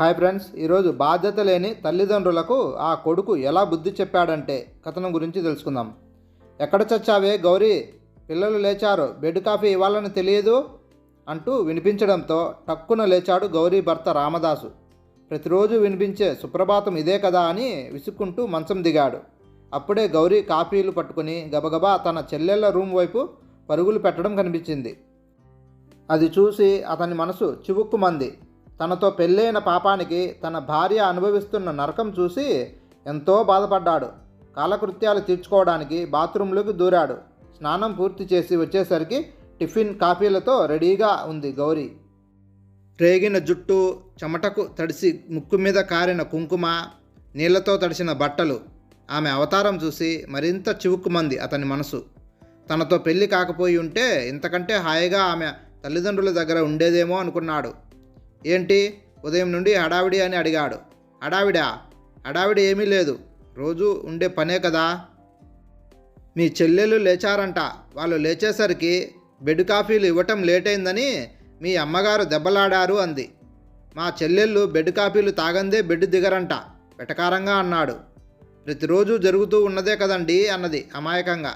Hi friends ఈరోజు బాధ్యత లేని తల్లిదండ్రులకు ఆ కొడుకు ఎలా బుద్ధి చెప్పాడంటే కథనం గురించి తెలుసుకుందాం. ఎక్కడ చచ్చావే గౌరీ? పిల్లలు లేచారు బెడ్ కాఫీ ఇవ్వాలని తెలియదు అంటూ వినిపించడంతో టక్కున లేచాడు గౌరీ భర్త రామదాసు. ప్రతిరోజు వినిపించే సుప్రభాతం ఇదే కదా అని విసుక్కుంటూ మంచం దిగాడు. అప్పుడే గౌరీ కాఫీలు పట్టుకుని గబగబా తన చెల్లెళ్ళ రూమ్ వైపు పరుగులు పెట్టడం కనిపించింది. అది చూసి అతని మనసు చివుక్కుమంది. తనతో పెళ్ళైన పాపానికి తన భార్య అనుభవిస్తున్న నరకం చూసి ఎంతో బాధపడ్డాడు. కాలకృత్యాలు తీర్చుకోవడానికి బాత్రూంలోకి దూరాడు. స్నానం పూర్తి చేసి వచ్చేసరికి టిఫిన్ కాఫీలతో రెడీగా ఉంది గౌరీ. రేగిన జుట్టు చెమటకు తడిసి ముక్కు మీద కారిన కుంకుమ నీళ్ళతో తడిసిన బట్టలు. ఆమె అవతారం చూసి మరింత చివుక్కుమంది అతని మనసు. తనతో పెళ్ళి కాకపోయి ఉంటే ఇంతకంటే హాయిగా ఆమె తల్లిదండ్రుల దగ్గర ఉండేదేమో అనుకున్నాడు. ఏంటి? ఉదయం నుండి హడావిడి అని అడిగాడు. హడావిడా? హడావిడి ఏమీ లేదు. రోజు ఉండే పనే కదా? మీ చెల్లెలు లేచారంట. వాళ్ళు లేచేసరికి బెడ్ కాఫీలు ఇవ్వటం లేట్ అయిందని మీ అమ్మగారు దెబ్బలాడారు అంది. మా చెల్లెళ్ళు బెడ్ కాఫీలు తాగందే బెడ్ దిగరంట. వెటకారంగా అన్నాడు. ప్రతిరోజు జరుగుతూ ఉన్నదే కదండి అన్నది అమాయకంగా.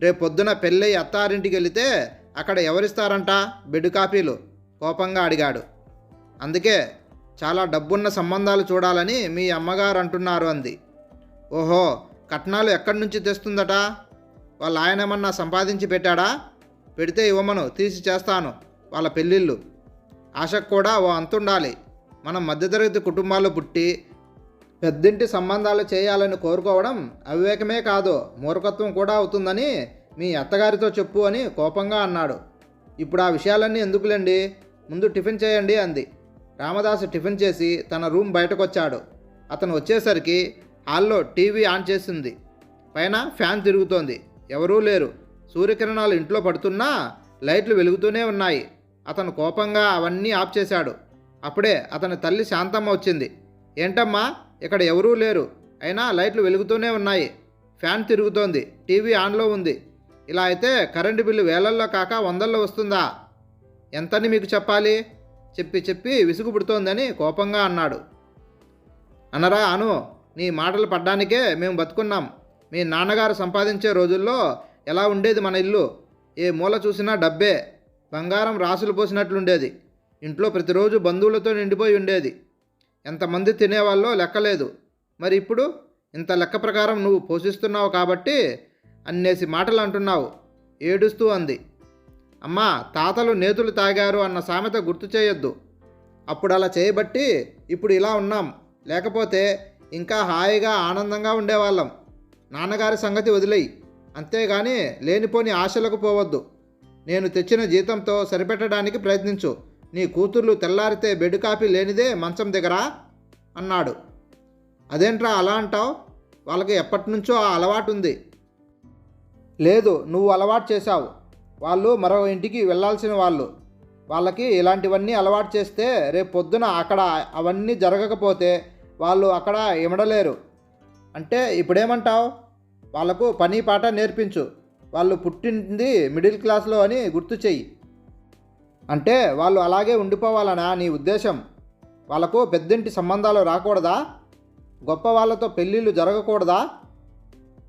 రేపు పొద్దున పెళ్ళై అత్తారింటికి వెళితే అక్కడ ఎవరిస్తారంట? బెడ్ కాఫీలు? కోపంగా అడిగాడు. అందుకే చాలా డబ్బున్న సంబంధాలు చూడాలని మీ అమ్మగారు అంటున్నారు అంది. ఓహో కట్నాలు ఎక్కడి నుంచి తెస్తుందట? వాళ్ళ ఆయనేమన్నా సంపాదించి పెట్టాడా? పెడితే ఇవ్వమను తీసి చేస్తాను వాళ్ళ పెళ్ళిళ్ళు. ఆశకు కూడా ఓ అంతుండాలి. మనం మధ్యతరగతి కుటుంబాలు పుట్టి పెద్దింటి సంబంధాలు చేయాలని కోరుకోవడం అవివేకమే కాదు మూర్ఖత్వం కూడా అవుతుందని మీ అత్తగారితో చెప్పు అని కోపంగా అన్నాడు. ఇప్పుడు ఆ విషయాలన్నీ ఎందుకులేండి? ముందు టిఫిన్ చేయండి అంది. రామదాసు టిఫిన్ చేసి తన రూమ్ బయటకొచ్చాడు. అతను వచ్చేసరికి హాల్లో టీవీ ఆన్ చేసింది. పైన ఫ్యాన్ తిరుగుతోంది. ఎవరూ లేరు. సూర్యకిరణాలు ఇంట్లో పడుతున్నా లైట్లు వెలుగుతూనే ఉన్నాయి. అతను కోపంగా అవన్నీ ఆఫ్ చేశాడు. అప్పుడే అతని తల్లి శాంతమ్మ వచ్చింది. ఏంటమ్మా ఇక్కడ ఎవరూ లేరు. అయినా లైట్లు వెలుగుతూనే ఉన్నాయి. ఫ్యాన్ తిరుగుతోంది. టీవీ ఆన్లో ఉంది. ఇలా అయితే కరెంటు బిల్లు వేలల్లో కాక వందల్లో వస్తుందా? ఎంతని మీకు చెప్పాలి? చెప్పి చెప్పి విసుగు పుడుతోందని కోపంగా అన్నాడు. అనరా అను నీ మాటలు పడ్డానికే మేము బతుకున్నాం. మీ నాన్నగారు సంపాదించే రోజుల్లో ఎలా ఉండేది మన ఇల్లు? ఏ మూల చూసినా డబ్బే బంగారం రాసులు పోసినట్లుండేది. ఇంట్లో ప్రతిరోజు బంధువులతో నిండిపోయి ఉండేది. ఎంతమంది తినేవాళ్ళో లెక్కలేదు. మరి ఇప్పుడు? ఇంత లెక్క ప్రకారం నువ్వు పోషిస్తున్నావు కాబట్టి అన్నేసి మాటలు అంటున్నావు ఏడుస్తూ అంది. అమ్మా తాతలు నేతులు తాగారు అన్న సామెత గుర్తు చేయొద్దు. అప్పుడు అలా చేయబట్టి ఇప్పుడు ఇలా ఉన్నాం. లేకపోతే ఇంకా హాయిగా ఆనందంగా ఉండేవాళ్ళం. నాన్నగారి సంగతి వదిలేయి. అంతేగాని లేనిపోని ఆశలకు పోవద్దు. నేను తెచ్చిన జీతంతో సరిపెట్టడానికి ప్రయత్నించు. నీ కూతుర్లు తెల్లారితే బెడ్ కాపీ లేనిదే మంచం దగ్గర? అన్నాడు. అదేంట్రా అలా అంటావు? వాళ్ళకి ఎప్పటి నుంచో ఆ అలవాటు ఉంది లేదు నువ్వు అలవాటు చేశావు. వాళ్ళు మరో ఇంటికి వెళ్ళాల్సిన వాళ్ళు. వాళ్ళకి ఇలాంటివన్నీ అలవాటు చేస్తే రేపు పొద్దున అక్కడ అవన్నీ జరగకపోతే వాళ్ళు అక్కడ ఇమడలేరు. అంటే ఇప్పుడేమంటావు? వాళ్ళకు పని పాట నేర్పించు. వాళ్ళు పుట్టింది మిడిల్ క్లాస్లో అని గుర్తు చెయ్యి. అంటే వాళ్ళు అలాగే ఉండిపోవాలనా నీ ఉద్దేశం? వాళ్ళకు పెద్దింటి సంబంధాలు రాకూడదా? గొప్ప వాళ్ళతో పెళ్ళిళ్ళు జరగకూడదా?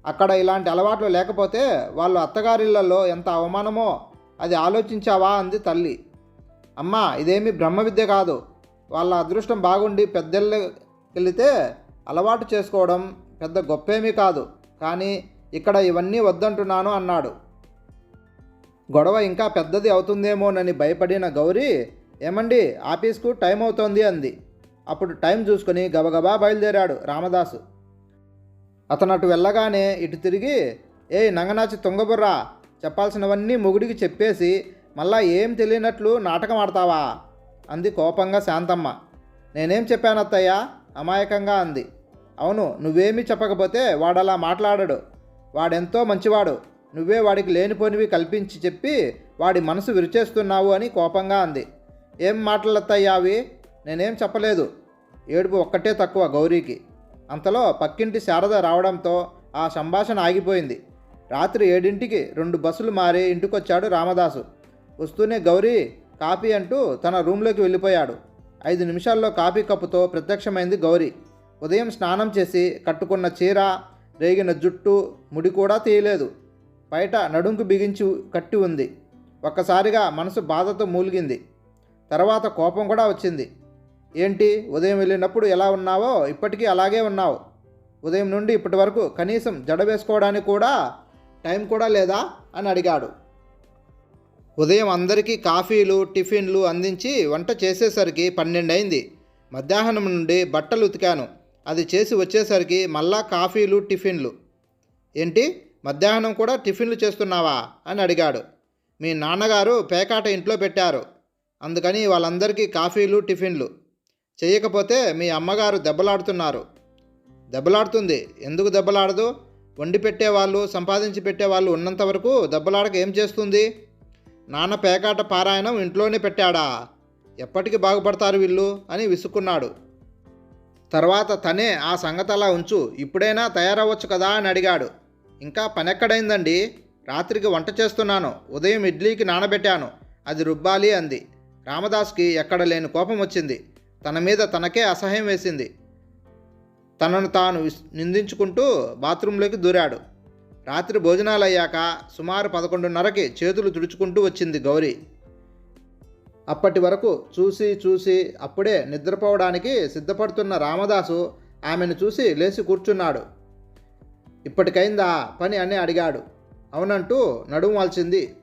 అక్కడ ఇలాంటి అలవాట్లు లేకపోతే వాళ్ళు అత్తగారిళ్ళలో ఎంత అవమానమో అది ఆలోచించావా అంది తల్లి. అమ్మా ఇదేమి బ్రహ్మ విద్య కాదు. వాళ్ళ అదృష్టం బాగుండి పెద్దళ్ళకెళితే అలవాటు చేసుకోవడం పెద్ద గొప్పేమీ కాదు. కానీ ఇక్కడ ఇవన్నీ వద్దంటున్నాను అన్నాడు. గొడవ ఇంకా పెద్దది అవుతుందేమోనని భయపడిన గౌరీ ఏమండి ఆఫీస్కు టైం అవుతోంది అంది. అప్పుడు టైం చూసుకొని గబగబా బయలుదేరాడు రామదాసు. అతను అటు వెళ్ళగానే ఇటు తిరిగి ఏ నంగనాచి తుంగబుర్రా చెప్పాల్సినవన్నీ మొగుడికి చెప్పేసి మళ్ళా ఏం తెలియనట్లు నాటకం ఆడతావా? అంది కోపంగా శాంతమ్మ. నేనేం చెప్పాను అత్తయ్య? అమాయకంగా అంది. అవును నువ్వేమీ చెప్పకపోతే వాడలా మాట్లాడడు. వాడెంతో మంచివాడు. నువ్వే వాడికి లేనిపోనివి కల్పించి చెప్పి వాడి మనసు విరిచేస్తున్నావు అని కోపంగా అంది. ఏం మాట్లాడత్తయ్యా అవి? నేనేం చెప్పలేదు. ఏడుపు ఒక్కటే తక్కువ గౌరీకి. అంతలో పక్కింటి శారద రావడంతో ఆ సంభాషణ ఆగిపోయింది. రాత్రి ఏడింటికి రెండు బస్సులు మారి ఇంటికొచ్చాడు రామదాసు. వస్తూనే గౌరీ కాపీ అంటూ తన రూమ్లోకి వెళ్ళిపోయాడు. ఐదు నిమిషాల్లో కాఫీ కప్పుతో ప్రత్యక్షమైంది గౌరీ. ఉదయం స్నానం చేసి కట్టుకున్న చీర రేగిన జుట్టు ముడి కూడా తీయలేదు. బయట నడుంకు బిగించి కట్టి ఉంది. ఒక్కసారిగా మనసు బాధతో మూలిగింది. తర్వాత కోపం కూడా వచ్చింది. ఏంటి? ఉదయం వెళ్ళినప్పుడు ఎలా ఉన్నావో? ఇప్పటికీ అలాగే ఉన్నావు. ఉదయం నుండి ఇప్పటి వరకు కనీసం జడ వేసుకోవడానికి కూడా టైం కూడా లేదా? అని అడిగాడు. ఉదయం అందరికీ కాఫీలు టిఫిన్లు అందించి వంట చేసేసరికి పన్నెండైంది మధ్యాహ్నం నుండి బట్టలు ఉతికాను. అది చేసి వచ్చేసరికి మళ్ళా కాఫీలు టిఫిన్లు. ఏంటి? మధ్యాహ్నం కూడా టిఫిన్లు చేస్తున్నావా? అని అడిగాడు. మీ నాన్నగారు పేకాట ఇంట్లో పెట్టారు. అందుకని వాళ్ళందరికీ కాఫీలు టిఫిన్లు. చేయకపోతే మీ అమ్మగారు దెబ్బలాడుతున్నారు. దెబ్బలాడుతుంది. ఎందుకు దెబ్బలాడదు? వండి పెట్టేవాళ్ళు సంపాదించి పెట్టేవాళ్ళు ఉన్నంత వరకు దెబ్బలాడక ఏం చేస్తుంది? నాన్న పేకాట పారాయణం ఇంట్లోనే పెట్టాడా? ఎప్పటికి బాగుపడతారు వీళ్ళు? అని విసుక్కున్నాడు. తర్వాత తనే ఆ సంగతి అలా ఉంచు ఇప్పుడైనా తయారవ్వచ్చు కదా అని అడిగాడు. ఇంకా పనెక్కడైందండి? రాత్రికి వంట చేస్తున్నాను. ఉదయం ఇడ్లీకి నానబెట్టాను. అది రుబ్బాలి అంది. రామదాస్కి ఎక్కడ లేని కోపం వచ్చింది. తన మీద తనకే అసహ్యం వేసింది. తనను తాను నిందించుకుంటూ బాత్రూంలోకి దూరాడు. రాత్రి భోజనాలు అయ్యాక సుమారు పదకొండున్నరకి చేతులు తుడుచుకుంటూ వచ్చింది గౌరీ. అప్పటి వరకు చూసి చూసి అప్పుడే నిద్రపోవడానికి సిద్ధపడుతున్న రామదాసు ఆమెను చూసి లేచి కూర్చున్నాడు. ఇప్పటికైందా పని అని అడిగాడు. అవునంటూ నడుము వాల్చింది.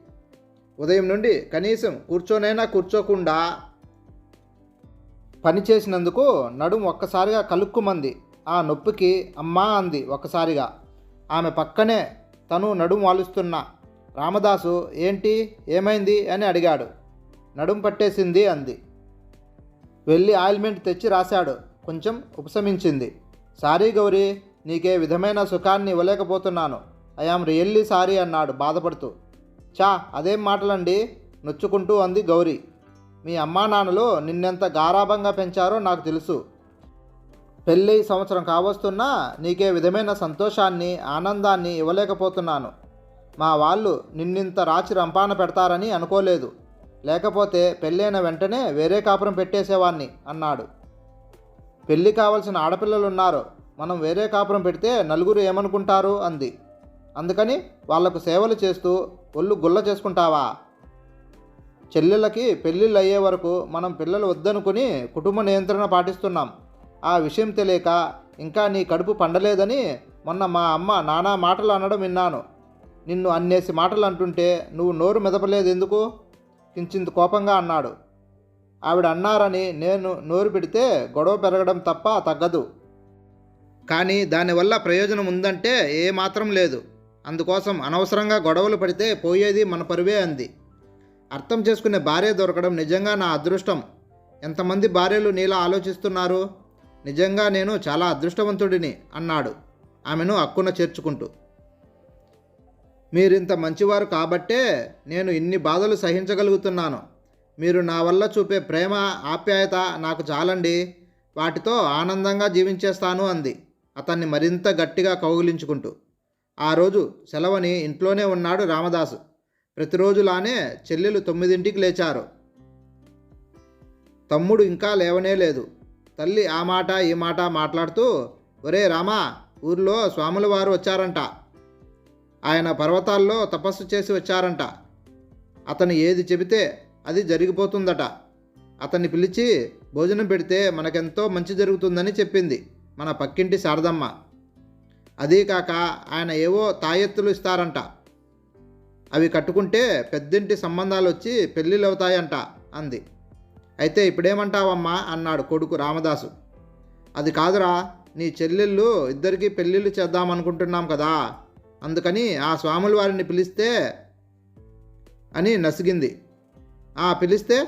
ఉదయం నుండి కనీసం కూర్చోనైనా కూర్చోకుండా పని చేసినందుకు నడుము ఒక్కసారిగా కలుక్కుమంది. ఆ నొప్పికి అమ్మా అంది ఒక్కసారిగా. ఆమె పక్కనే తను నడుము వాలుస్తున్న. రామదాసు ఏంటి? ఏమైంది? అని అడిగాడు. నడుము పట్టేసింది అంది. వెళ్ళి ఆయిల్మెంట్ తెచ్చి రాశాడు. కొంచెం ఉపశమించింది. సారీ గౌరీ నీకే విధమైన సుఖాన్ని ఇవ్వలేకపోతున్నాను. ఐఆమ్ రియల్లీ సారీ అన్నాడు బాధపడుతూ. చా అదేం మాటలండి? నొచ్చుకుంటూ అంది గౌరీ. మీ అమ్మా నాన్నలు నిన్నెంత గారాభంగా పెంచారో నాకు తెలుసు. పెళ్ళి సంవత్సరం కావస్తున్నా నీకే విధమైన సంతోషాన్ని ఆనందాన్ని ఇవ్వలేకపోతున్నాను. మా వాళ్ళు నిన్నింత రాచి రంపాన పెడతారని అనుకోలేదు. లేకపోతే పెళ్ళైన వెంటనే వేరే కాపురం పెట్టేసేవాణ్ణి అన్నాడు. పెళ్ళి కావలసిన ఆడపిల్లలు ఉన్నారు మనం వేరే కాపురం పెడితే నలుగురు ఏమనుకుంటారు? అంది. అందుకని వాళ్ళకు సేవలు చేస్తూ ఒళ్ళు గుల్ల చేసుకుంటావా? చెల్లెళ్ళకి పెళ్ళిళ్ళు అయ్యే వరకు మనం పిల్లలు వద్దనుకుని కుటుంబ నియంత్రణ పాటిస్తున్నాం. ఆ విషయం తెలియక ఇంకా నీ కడుపు పండలేదని మొన్న మా అమ్మ నానా మాటలు అనడం విన్నాను. నిన్ను అన్నేసి మాటలు అంటుంటే నువ్వు నోరు మెదపలేదు ఎందుకు? కించింత కోపంగా అన్నాడు. ఆవిడ అన్నారని నేను నోరు పెడితే గొడవ పెరగడం తప్ప తగ్గదు. కానీ దానివల్ల ప్రయోజనం ఉందంటే ఏమాత్రం లేదు. అందుకోసం అనవసరంగా గొడవలు పడితే పోయేది మన పరువే అంది. అర్థం చేసుకునే భార్య దొరకడం నిజంగా నా అదృష్టం. ఎంతమంది భార్యలు నీలా ఆలోచిస్తున్నారు? నిజంగా నేను చాలా అదృష్టవంతుడిని అన్నాడు. ఆమెను అక్కున చేర్చుకుంటూ. మీరింత మంచివారు కాబట్టే నేను ఇన్ని బాధలు సహించగలుగుతున్నాను. మీరు నా వల్ల చూపే ప్రేమ ఆప్యాయత నాకు చాలండి. వాటితో ఆనందంగా జీవించేస్తాను అంది. అతన్ని మరింత గట్టిగా కౌగిలించుకుంటూ. ఆ రోజు సెలవని ఇంట్లోనే ఉన్నాడు రామదాసు. ప్రతిరోజులానే చెల్లెలు తొమ్మిదింటికి లేచారు. తమ్ముడు ఇంకా లేవనే లేదు. తల్లి ఆ మాట ఈ మాట మాట్లాడుతూ ఒరే రామా ఊర్లో స్వాముల వారు వచ్చారంట. ఆయన పర్వతాల్లో తపస్సు చేసి వచ్చారంట. అతను ఏది చెబితే అది జరిగిపోతుందట. అతన్ని పిలిచి భోజనం పెడితే మనకెంతో మంచి జరుగుతుందని చెప్పింది మన పక్కింటి శారదమ్మ. అదీ కాక ఆయన ఏవో తాయెత్తులు ఇస్తారంట. అవి కట్టుకుంటే పెద్దింటి సంబంధాలు వచ్చి పెళ్ళిళ్ళు అవుతాయంట అంది. అయితే ఇప్పుడేమంటావమ్మా? అన్నాడు కొడుకు రామదాసు. అది కాదురా నీ చెల్లెళ్ళు ఇద్దరికీ పెళ్ళిళ్ళు చేద్దామనుకుంటున్నాం కదా అందుకని ఆ స్వాముల వారిని పిలిస్తే అని నసిగింది. ఆ పిలిస్తే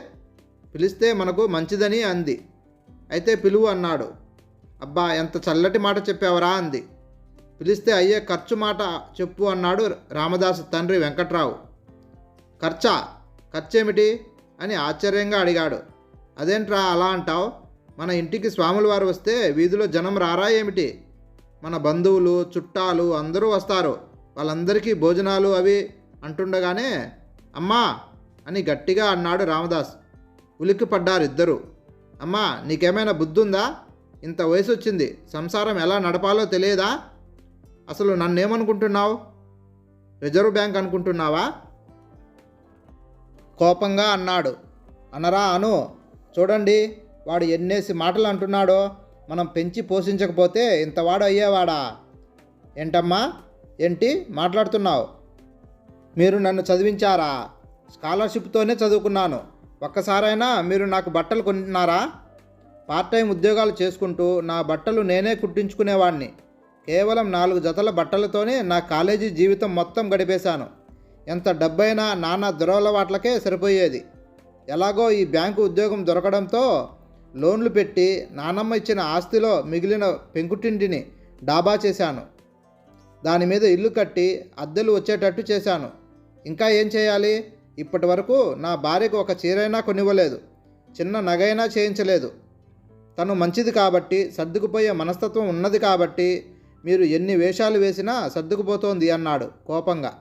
పిలిస్తే మనకు మంచిదని అంది. అయితే పిలువు అన్నాడు. అబ్బా ఎంత చల్లటి మాట చెప్పావరా అంది. పిలిస్తే అయ్యే ఖర్చు మాట చెప్పు అన్నాడు రామదాసు తండ్రి వెంకట్రావు. ఖర్చా? ఖర్చేమిటి? అని ఆశ్చర్యంగా అడిగాడు. అదేంట్రా అలా అంటావు? మన ఇంటికి స్వాముల వారు వస్తే వీధిలో జనం రారా ఏమిటి? మన బంధువులు చుట్టాలు అందరూ వస్తారు. వాళ్ళందరికీ భోజనాలు అవి అంటుండగానే అమ్మా అని గట్టిగా అన్నాడు రామదాస్. ఉలిక్కిపడ్డారు ఇద్దరు అమ్మా నీకేమైనా బుద్ధి ఉందా ఇంత వయసు వచ్చింది సంసారం ఎలా నడపాలో తెలియదా? అసలు నన్నేమనుకుంటున్నావు? రిజర్వ్ బ్యాంక్ అనుకుంటున్నావా? కోపంగా అన్నాడు. అనరా అను చూడండి వాడు ఎన్నేసి మాటలు అంటున్నాడో మనం పెంచి పోషించకపోతే ఇంతవాడు అయ్యేవాడా? ఏంటమ్మా? ఏంటి? మాట్లాడుతున్నావు. మీరు నన్ను చదివించారా? స్కాలర్షిప్తోనే చదువుకున్నాను. ఒక్కసారైనా మీరు నాకు బట్టలు కొన్నారా? పార్ట్ టైం ఉద్యోగాలు చేసుకుంటూ నా బట్టలు నేనే కుట్టించుకునేవాడిని కేవలం నాలుగు జతల బట్టలతోనే నా కాలేజీ జీవితం మొత్తం గడిపేశాను. ఎంత డబ్బైనా నాన్న దురలవాట్లకే సరిపోయేది. ఎలాగో ఈ బ్యాంకు ఉద్యోగం దొరకడంతో లోన్లు పెట్టి నానమ్మ ఇచ్చిన ఆస్తిలో మిగిలిన పెంకుటింటిని డాబా చేశాను. దాని మీద ఇల్లు కట్టి అద్దెలు వచ్చేటట్టు చేశాను. ఇంకా ఏం చేయాలి? ఇప్పటి వరకు నా భార్యకు ఒక చీరైనా కొనివ్వలేదు. చిన్న నగైనా చేయించలేదు. తను మంచిది కాబట్టి సర్దుకుపోయే మనస్తత్వం ఉన్నది కాబట్టి మీరు ఎన్ని వేషాలు వేసినా సర్దుకుపోతోంది అన్నాడు కోపంగా.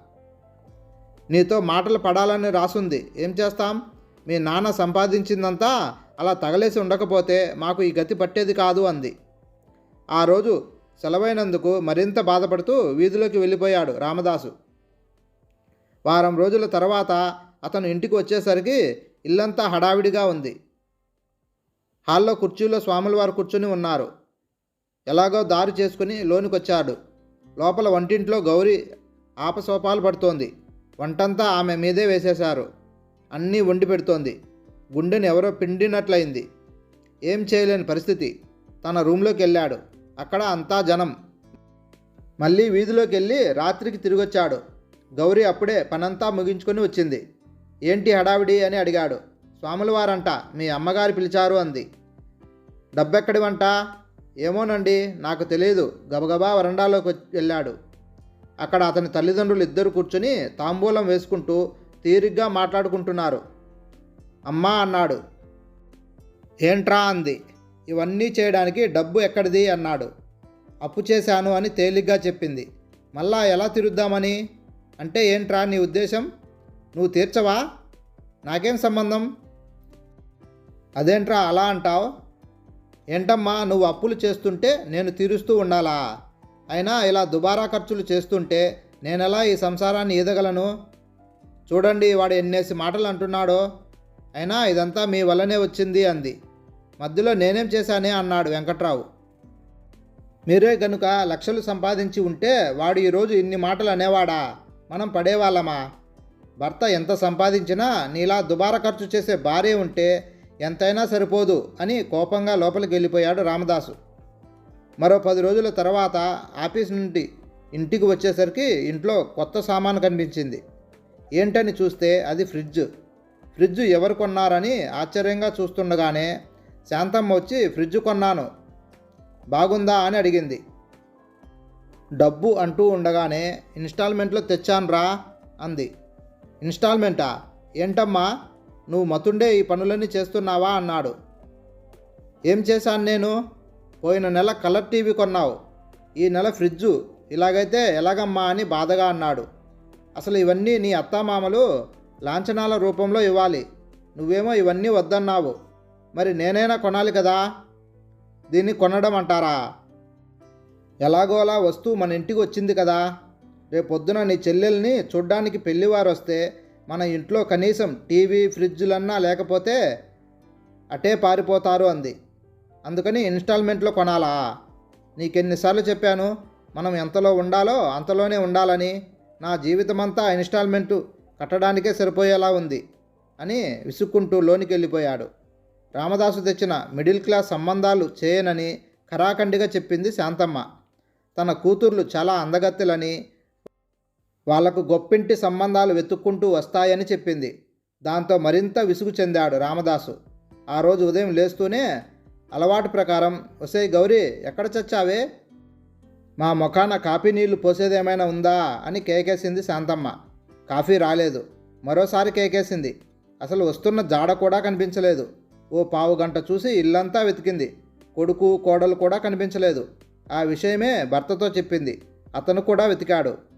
నీతో మాటలు పడాలని రాసుంది. ఏం చేస్తాం? మీ నాన్న సంపాదించిందంతా అలా తగలేసి ఉండకపోతే మాకు ఈ గతి పట్టేది కాదు అంది. ఆ రోజు సెలవైనందుకు మరింత బాధపడుతూ వీధిలోకి వెళ్ళిపోయాడు రామదాసు. వారం రోజుల తర్వాత అతను ఇంటికి వచ్చేసరికి ఇల్లంతా హడావిడిగా ఉంది. హాల్లో కుర్చీలో స్వాముల వారు కూర్చుని ఉన్నారు. ఎలాగో దారి చేసుకుని లోనికొచ్చాడు. లోపల వంటింట్లో గౌరీ ఆపసోపాలు పడుతోంది. వంటంతా ఆమె మీదే వేసేశారు. అన్నీ వండి పెడుతోంది. గుండెని ఎవరో పిండినట్లయింది. ఏం చేయలేని పరిస్థితి. తన రూమ్లోకి వెళ్ళాడు అక్కడ అంతా జనం. మళ్ళీ వీధిలోకి వెళ్ళి రాత్రికి తిరిగొచ్చాడు. గౌరీ అప్పుడే పనంతా ముగించుకొని వచ్చింది. ఏంటి హడావిడి అని అడిగాడు. స్వాముల వారంట మీ అమ్మగారు పిలిచారు అంది. డబ్బెక్కడి వంట ఏమోనండి నాకు తెలియదు గబగబా వరండాలోకి వెళ్ళాడు. అక్కడ అతని తల్లిదండ్రులు ఇద్దరు కూర్చుని తాంబూలం వేసుకుంటూ తీరిగ్గా మాట్లాడుకుంటున్నారు. అమ్మా అన్నాడు. ఏంట్రా అంది. ఇవన్నీ చేయడానికి డబ్బు ఎక్కడిది అన్నాడు. అప్పు చేశాను అని తేలిగ్గా చెప్పింది. మళ్ళా ఎలా తిరుద్దామని? అంటే ఏంట్రా నీ ఉద్దేశం? నువ్వు తీర్చవా? నాకేం సంబంధం? అదేంట్రా అలా అంటావు? ఏంటమ్మా నువ్వు అప్పులు చేస్తుంటే నేను తీరుస్తూ ఉండాలా? అయినా ఇలా దుబారా ఖర్చులు చేస్తుంటే నేనెలా ఈ సంసారాన్ని ఈదగలను? చూడండి వాడు ఎన్నేసి మాటలు అంటున్నాడో. అయినా ఇదంతా మీ వల్లనే వచ్చింది అంది. మధ్యలో నేనేం చేశానే అన్నాడు వెంకట్రావు. మీరే గనుక లక్షలు సంపాదించి ఉంటే వాడు ఈరోజు ఇన్ని మాటలు అనేవాడా? మనం పడేవాళ్ళమా? భర్త ఎంత సంపాదించినా నీలా దుబారా ఖర్చు చేసే భార్య ఉంటే ఎంతైనా సరిపోదు అని కోపంగా లోపలికి వెళ్ళిపోయాడు రామదాసు. మరో పది రోజుల తర్వాత ఆఫీస్ నుండి ఇంటికి వచ్చేసరికి ఇంట్లో కొత్త సామాను కనిపించింది. ఏంటని చూస్తే అది ఫ్రిడ్జ్. ఫ్రిడ్జ్ ఎవరు కొన్నారని ఆశ్చర్యంగా చూస్తుండగానే శాంతమ్మ వచ్చి ఫ్రిడ్జ్ కొన్నాను. బాగుందా? అని అడిగింది. డబ్బు అంటూ ఉండగానే ఇన్స్టాల్మెంట్లో తెచ్చానురా అంది. ఇన్స్టాల్మెంటా? ఏంటమ్మా? నువ్వు మతుండే ఈ పనులన్నీ చేస్తున్నావా? అన్నాడు. ఏం చేశాను నేను? పోయిన నెల కలర్ టీవీ కొన్నావు. ఈ నెల ఫ్రిడ్జు. ఇలాగైతే ఎలాగమ్మా అని బాధగా అన్నాడు. అసలు ఇవన్నీ నీ అత్తామామలు లాంఛనాల రూపంలో ఇవ్వాలి. నువ్వేమో ఇవన్నీ వద్దన్నావు. మరి నేనైనా కొనాలి కదా? దీన్ని కొనడం అంటారా? ఎలాగోలా వస్తువు మన ఇంటికి వచ్చింది కదా. రేపొద్దున నీ చెల్లెల్ని చూడ్డానికి పెళ్ళివారు వస్తే మన ఇంట్లో కనీసం టీవీ ఫ్రిడ్జ్లన్నా లేకపోతే అటే పారిపోతారు అంది. అందుకని ఇన్స్టాల్మెంట్లో కొనాలా? నీకెన్నిసార్లు చెప్పాను మనం ఎంతలో ఉండాలో అంతలోనే ఉండాలని. నా జీవితమంతా ఇన్స్టాల్మెంటు కట్టడానికే సరిపోయేలా ఉంది అని విసుక్కుంటూ లోనికి వెళ్ళిపోయాడు రామదాసు తెచ్చిన మిడిల్ క్లాస్ సంబంధాలు చేయనని ఖరాఖండిగా చెప్పింది శాంతమ్మ. తన కూతుర్లు చాలా అందగత్తెలని వాళ్ళకు గొప్పింటి సంబంధాలు వెతుక్కుంటూ వస్తాయని చెప్పింది. దాంతో మరింత విసుగు చెందాడు రామదాసు. ఆ రోజు ఉదయం లేస్తూనే అలవాటు ప్రకారం ఒసే గౌరీ ఎక్కడ చచ్చావే? మా ముఖాన కాఫీ నీళ్ళు పోసేదేమైనా ఉందా? అని కేకేసింది శాంతమ్మ. కాఫీ రాలేదు. మరోసారి కేకేసింది. అసలు వస్తున్న జాడ కూడా కనిపించలేదు. ఓ పావు గంట చూసి ఇల్లంతా వెతికింది. కొడుకు కోడలు కూడా కనిపించలేదు. ఆ విషయమే భర్తతో చెప్పింది. అతను కూడా వెతికాడు.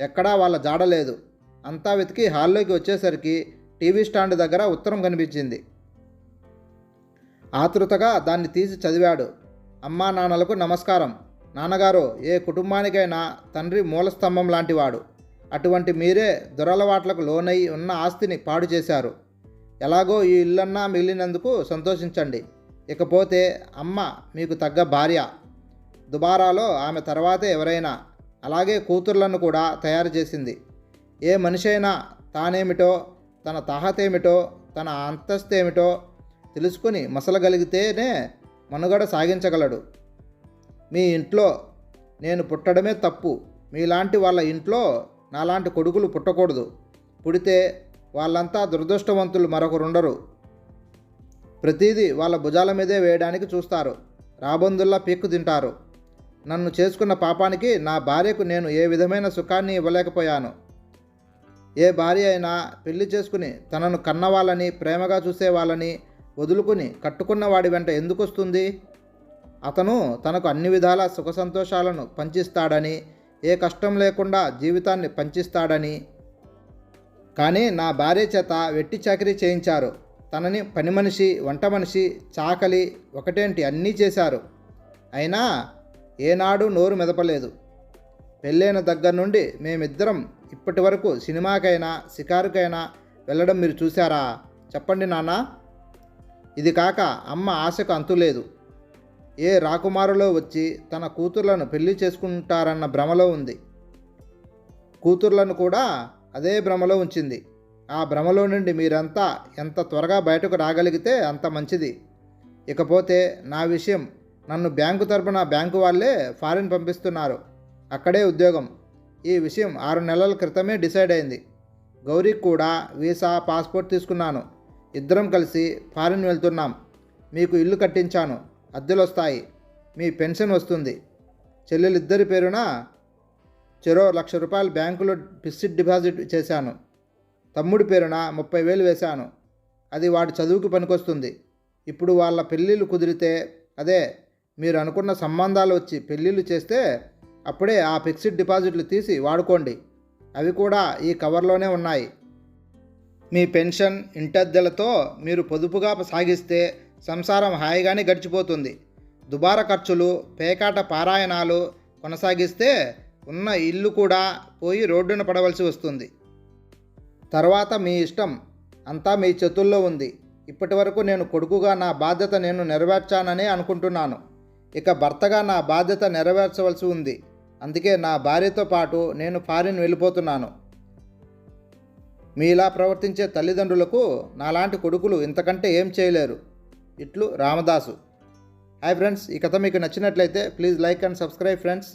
ఎక్కడా వాళ్ళ జాడ లేదు. అంతా వెతికి హాల్లోకి వచ్చేసరికి టీవీ స్టాండ్ దగ్గర ఉత్తరం కనిపించింది. ఆతృతగా దాన్ని తీసి చదివాడు. అమ్మా నాన్నలకు నమస్కారం. నాన్నగారు ఏ కుటుంబానికైనా తండ్రి మూలస్తంభం లాంటివాడు. అటువంటి మీరే దురలవాట్లకు లోనై ఉన్న ఆస్తిని పాడు చేశారు. ఎలాగో ఈ ఇల్లన్నా మిగిలినందుకు సంతోషించండి. ఇకపోతే అమ్మ మీకు తగ్గ భార్య. దుబారాలో ఆమె తర్వాతే ఎవరైనా అలాగే కూతుర్లను కూడా తయారు చేసింది. ఏ మనిషి అయినా తానేమిటో తన తాహతేమిటో తన అంతస్తేమిటో తెలుసుకుని మసలగలిగితేనే మనుగడ సాగించగలడు. మీ ఇంట్లో నేను పుట్టడమే తప్పు. మీలాంటి వాళ్ళ ఇంట్లో నాలాంటి కొడుకులు పుట్టకూడదు. పుడితే వాళ్ళంతా దురదృష్టవంతులు మరొకరుండరు. ప్రతిదీ వాళ్ళ భుజాల మీదే వేయడానికి చూస్తారు. రాబందుల్లా పీక్కు తింటారు. నన్ను చేసుకున్న పాపానికి నా భార్యకు నేను ఏ విధమైన సుఖాన్ని ఇవ్వలేకపోయాను. ఏ భార్య అయినా పెళ్ళి చేసుకుని తనను కన్నవాళ్ళని ప్రేమగా చూసేవాళ్ళని వదులుకుని కట్టుకున్న వాడి వెంట ఎందుకు వస్తుంది అతను తనకు అన్ని విధాల సుఖ సంతోషాలను పంచిస్తాడని ఏ కష్టం లేకుండా జీవితాన్ని పంచిస్తాడని. కానీ నా భార్య చేత వెట్టి చాకరీ చేయించారు. తనని పని మనిషి వంట మనిషి చాకలి ఒకటేంటి అన్నీ చేశారు. అయినా ఏనాడు నోరు మెదపలేదు. పెళ్ళైన దగ్గర నుండి మేమిద్దరం ఇప్పటి వరకు సినిమాకైనా షికారుకైనా వెళ్ళడం మీరు చూసారా చెప్పండి నాన్న. ఇది కాక అమ్మ ఆశకు అంతులేదు ఏ రాకుమారులో వచ్చి తన కూతుర్లను పెళ్ళి చేసుకుంటారన్న భ్రమలో ఉంది. కూతుర్లను కూడా అదే భ్రమలో ఉంచింది. ఆ భ్రమలో నుండి మీరంతా ఎంత త్వరగా బయటకు రాగలిగితే అంత మంచిది. ఇకపోతే నా విషయం నన్ను బ్యాంకు తరపున బ్యాంకు వాళ్ళే ఫారిన్ పంపిస్తున్నారు. అక్కడే ఉద్యోగం. ఈ విషయం ఆరు నెలల క్రితమే డిసైడ్ అయింది. గౌరీకి కూడా వీసా పాస్పోర్ట్ తీసుకున్నాను. ఇద్దరం కలిసి ఫారిన్ వెళ్తున్నాం. మీకు ఇల్లు కట్టించాను. అద్దెలు వస్తాయి మీ పెన్షన్ వస్తుంది. చెల్లెలిద్దరి పేరున చెరో లక్ష రూపాయలు బ్యాంకులో ఫిక్స్డ్ డిపాజిట్ చేశాను. తమ్ముడి పేరున ముప్పై వేలు వేశాను. అది వాడి చదువుకి పనికొస్తుంది. ఇప్పుడు వాళ్ళ పెళ్ళిళ్ళు కుదిరితే అదే మీరు అనుకున్న సంబంధాలు వచ్చి పెళ్ళిళ్ళు చేస్తే అప్పుడే ఆ ఫిక్స్డ్ డిపాజిట్లు తీసి వాడుకోండి. అవి కూడా ఈ కవర్లోనే ఉన్నాయి. మీ పెన్షన్ ఇంటద్దెలతో మీరు పొదుపుగా సాగిస్తే సంసారం హాయిగానే గడిచిపోతుంది. దుబారా ఖర్చులు పేకాట పారాయణాలు కొనసాగిస్తే ఉన్న ఇల్లు కూడా పోయి రోడ్డున పడవలసి వస్తుంది. తర్వాత మీ ఇష్టం అంతా మీ చేతుల్లో ఉంది. ఇప్పటి వరకు నేను కొడుకుగా నా బాధ్యత నేను నెరవేర్చానని అనుకుంటున్నాను. ఇక భర్తగా నా బాధ్యత నెరవేర్చవలసి ఉంది. అందుకే నా భార్యతో పాటు నేను ఫారిన్ వెళ్ళిపోతున్నాను. మీలా ప్రవర్తించే తల్లిదండ్రులకు నాలాంటి కొడుకులు ఇంతకంటే ఏం చేయలేరు. ఇట్లు రామదాసు. హాయ్ ఫ్రెండ్స్ ఈ కథ మీకు నచ్చినట్లయితే please like and subscribe friends.